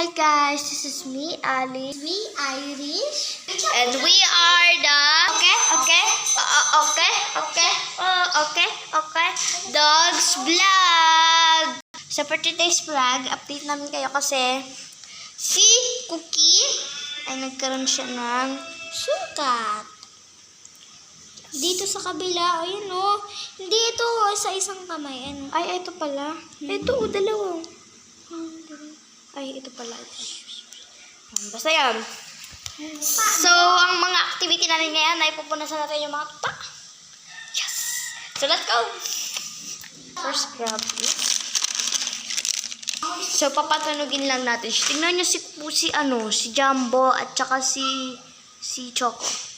Hi guys, this is me, Ali. Me, Irish. And we are the... Okay, okay, uh, okay, okay, uh, okay, okay. Dogs Vlog! So for today's vlog, update namin kayo kasi si Cookie ay nagkaroon siya ng sugat. Dito sa kabila, ayun o. Hindi ito oh, sa isang kamay. Ano? Ay, ito pala. Ito o, dalawa. Ay, ito pala. Basta yan. So, ang mga activity natin ngayon ay pupunasan natin yung mga tuta. Yes! So, let's go! First, grab. So, papatunugin lang natin. Tingnan niyo si, si, ano, si Jumbo at saka si, si Choco.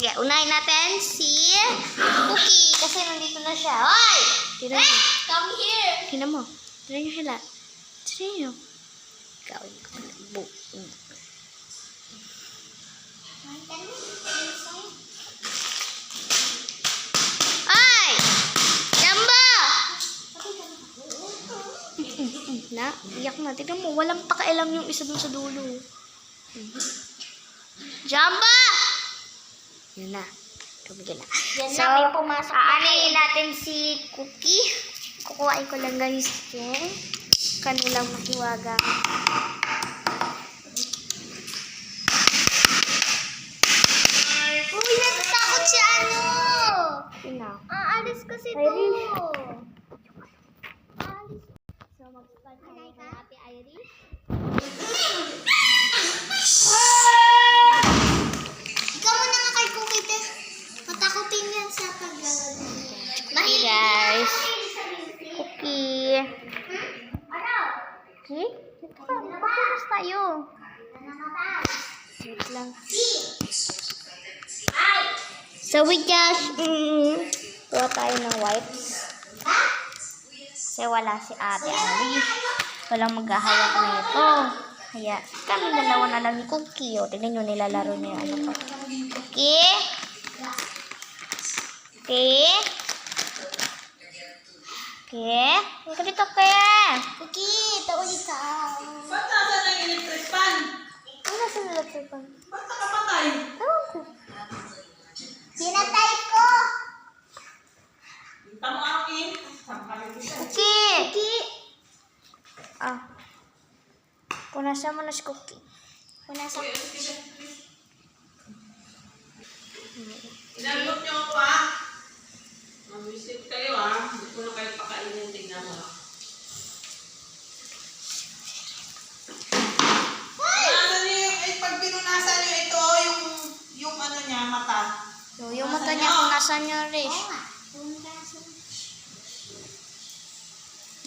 Sige, unahin natin si Cookie. Kasi nandito na siya. Hoy! Tignan niyo. Come here. Tignan mo. Tignan niyo sila. Tignan niyo. Ko na. Bu. Ay! Jumbo! Na, iyak na. Tignan mo, walang pakialam yung isa dun sa dulo. Jumbo! Yun na. Tumigil na. Yan so, na, may pumasok na aanayin natin si Cookie. Kukuhain ko lang guys yung kanilang mahiwaga. Uy, natatakot si ano. Ina. Aalis kasi to. Irish. Aalis. So, mag-start na tayo kay Ate Irish. Ikaw muna nga kay Cookie, te. Matakotin yan sa paglalaro. Hey guys. Cookie. Ano? Okay? Dito ka. Papunas tayo. Nanangatas. Wait lang. Ay! So, we just, mm, kuha tayo ng wipes. Kasi wala si Ate Irish. Walang maghahawak na ito. Kaya, kami dalawa na lang ni Cookie. O, tignan nyo, nilalaro niya ano ko. Cookie? Cookie? Cookie? Halika dito, Cookie. Cookie, tauli ka. Ba't nasa na yung electric fan? Ano nasa electric fan? Ba't nakapatay? Ewan ko. Pinatay ko. Tamo akin. Sampalin ko siya. Cookie! Cookie. Ah. Mo na si Cookie. Punasan. Inalot niyo ako ah. Mag-visit kayo ah. Hindi ko na kayo pakainin. Tingnan mo ah. Punasan niyo yung, eh, pag pinunasan niyo ito, yung, yung ano niya, mata. So, yung mata niya, punasan niyo, Rish. Oo nga. Punasan.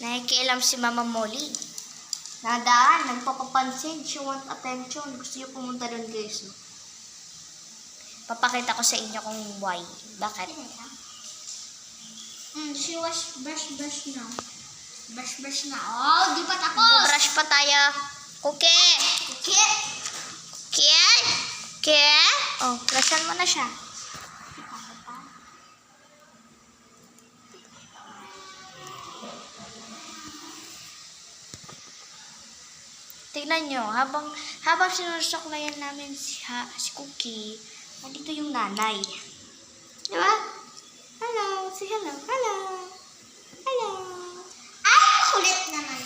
Nakikialam si Mama Molly. Nadaan, nagpapapansin. She want attention. Gusto niyo pumunta doon, guys. No? Papakita ko sa inyo kung why. Bakit? Mm, she was brush brush now. Brush brush na. Oh, di pa tapos. Brush pa tayo. Cookie! Cookie. Cookie! Cookie! Oh, brushan mo na siya. Tignan nyo, habang, habang sinusuklayan namin si, ha, si Cookie, nandito yung nanay. Di ba? Hello, say hello. Hello. Hello. Ay, kulit naman.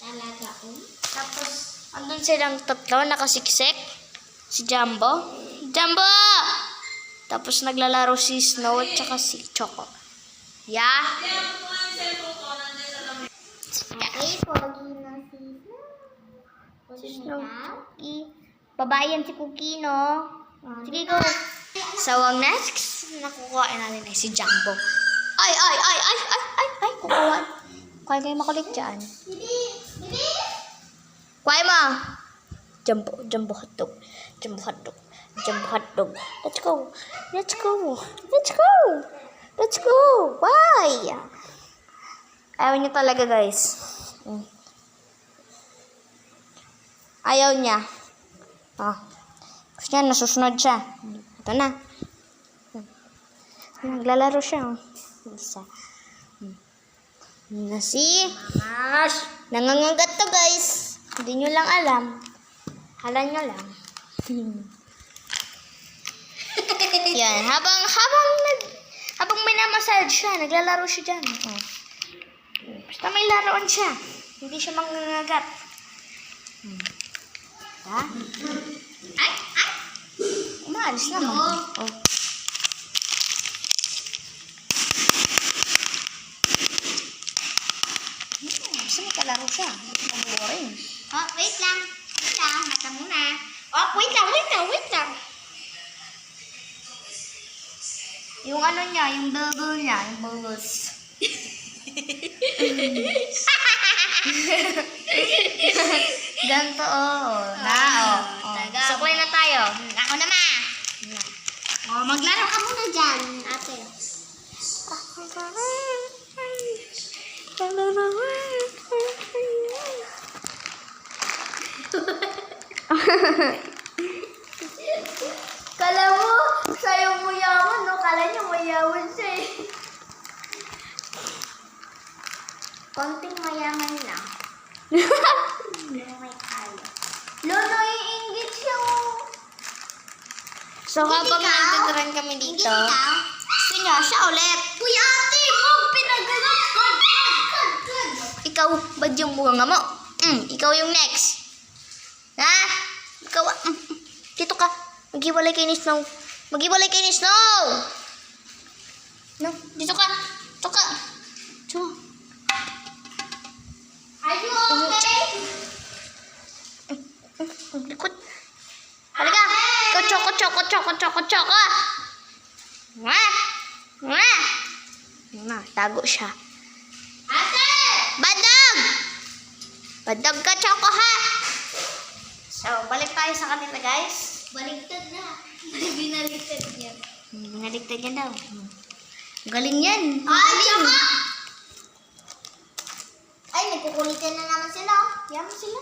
Talaga, oh. Tapos, andun silang tatlo, nakasiksik. Si Jumbo. Jumbo! Tapos naglalaro si Snow at saka si Choco. Yeah? Okay, pogi na si Si Snow. Cookie. Babae yan si Cookie, no? Sige, go. So, ang next na kukuhain natin ay si Jumbo. Ay, ay, ay, ay, ay, ay, ay, kukuha. Kuha kayo makulit dyan. Kuha mo. Jumbo, jumbo hotdog. Jumbo hotdog. Jumbo hotdog. Let's go. Let's go. Let's go. Let's go. Why? Ayaw niya talaga, guys. Mm. Ayaw niya. Oh. Gusto niya, nasusunod siya. Ito na. Naglalaro siya. Oh. Isa. Na si... Nangangagat to, guys. Hindi nyo lang alam. Hala nyo lang. Yan. Habang, habang nag... Habang minamassage siya, naglalaro siya dyan. Oh. Basta may laruan siya. Hindi siya mangangagat. Hmm. Ha? Ay! Ay! Umaalis naman. Oh. Hmm, Basta may kalaro siya. Hindi ko mabuorin. Oh, wait lang. Wait lang. Mata muna. Oh, wait lang, wait lang, wait lang. Yung ano niya, yung bubble niya, yung bubbles. Ganto, oh. Na, oh. oh. Suklay na tayo. Ako naman. Oh, maglaro ka muna dyan, ate. Kala mo, sa'yo mo yaman, no? Kala niya mayaman siya eh. Konting mayaman lang. Pero may kaya. Lolo, iingit siya oh. So, habang ikaw? nagtataran kami dito, gusto niya, siya ulit. Uy, ate! Huwag pinagalit! Good. Ikaw, ba't yung bunga mo? Mm, ikaw yung next. Ha? Ikaw, ah, mm, mm. dito ka. Maghiwalay kay ni Snow. Maghiwalay kay ni Snow! No, dito ka. Dito ka. Dito. Are you okay? Ang likod. Kocho, kocho ka. Nga. Nga. Nga, tago siya. Ate! Badog! Badog ka, Choco, ha? So, balik tayo sa kanila, guys. Baligtad na. Binaligtad niya. Hmm, Naligtad niya daw. Hmm. Galing yan. Ay, Galing. tsaka! Ay, nagkukulitan na naman sila. Yaman sila.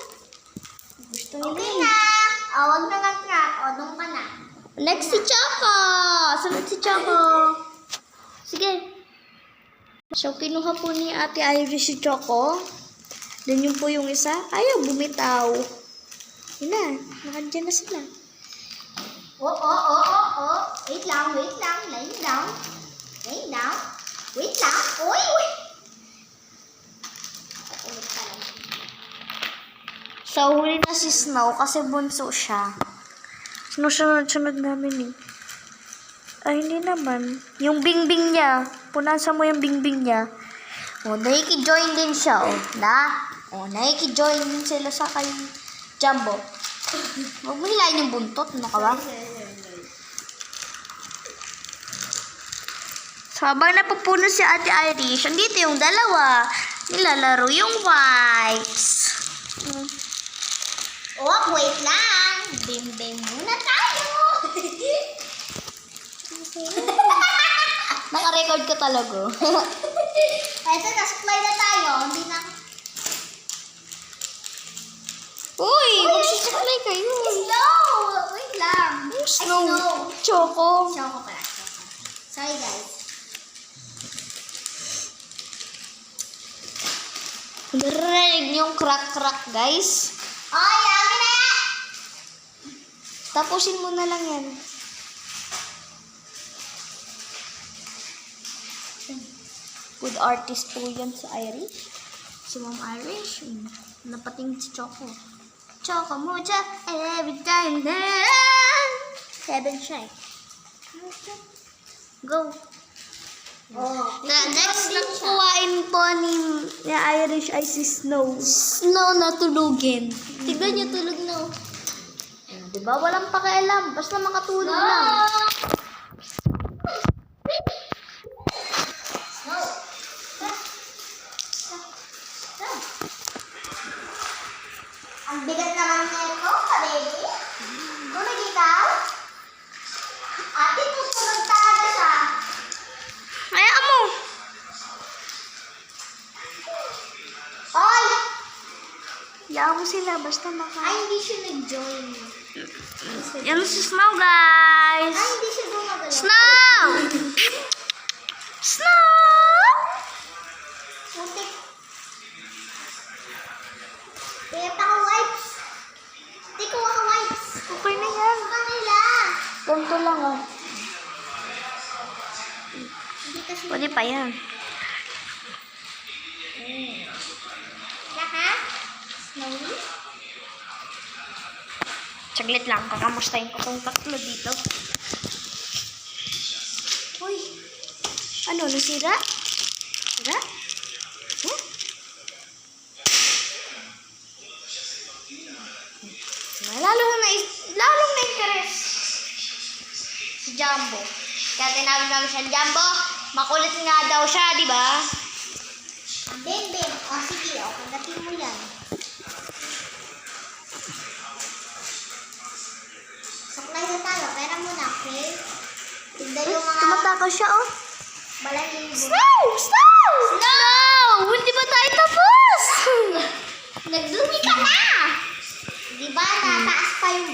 Gusto nila Okay yun. na. O, wag na nga nga. O, doon ka na. Next si Choco. Sunod si Choco. Sige. So, kinuha po ni Ate Iris si Choco. Then yun po yung isa. Ayaw, bumitaw. Yun na. Nakandyan na sila. O, o, o, o, o. Wait lang, wait lang. Laying down. Laying down. Wait lang. Uy, uy. So, huli na si Snow kasi bunso siya. Sinusunod-sunod namin eh. Ay, hindi naman. Yung bingbing niya. Punasan mo yung bingbing niya. O, nakiki-join din siya, o. Na? O, nakiki-join din sila sa kay Jumbo. Huwag mo hilahin yung buntot. Ano ka ba? So, habang napupuno si Ate Irish, andito yung dalawa. Nilalaro yung whites. Hmm. Oh, wait lang. Bim-bim muna tayo. Naka-record ka talaga. Ito, nasuklay na tayo. Hindi na. Uy, magsusuklay kayo. Slow. Wait lang. Snow. snow. Choco. Choco pala. Choco. Sorry, guys. Narinig yung crack-crack, guys. Oh, yan. Tapusin mo na lang yan. Good artist po yan sa Irish. Si Ma'am Irish. mm, Napating si Choco. Choco mucha every time Heaven shy. Go. Oh, The next na kuwain po ni, ni Irish ay si Snow. Snow na tulugin. Tignan niyo tulog na. Oh. Diba? Walang pakialam. Basta makatulog lang. Ang bigat naman nito, baby. Tulog ikaw? Ate, tutulog talaga siya. Hayaan mo. Hayaan mo sila, basta maka... Ay, hindi siya nag-join. Yan si Snow, guys! Snow! Snow! Kaya pa ka wipes. Hindi ko ka wipes. Okay na yan. Kanila. Ganito lang, kasi. Pwede pa yan. Laka? Snowy? Saglit lang, kakamustahin ko tong tatlo dito. Uy! Ano, nasira? Sira? Huh? Lalo na, lalong na-interest si Jumbo. Kaya tinawag namin siya, Jumbo, makulit nga daw siya, di ba? Ben, Ben. O, sige. O, pagdating mo yan. mo na, okay? Tignan yung mga... Tumatakaw siya, oh. Balahibo. Snow! Snow! Snow! Hindi ba tayo tapos? Nagdumi ka na! Di ba, tataas pa yung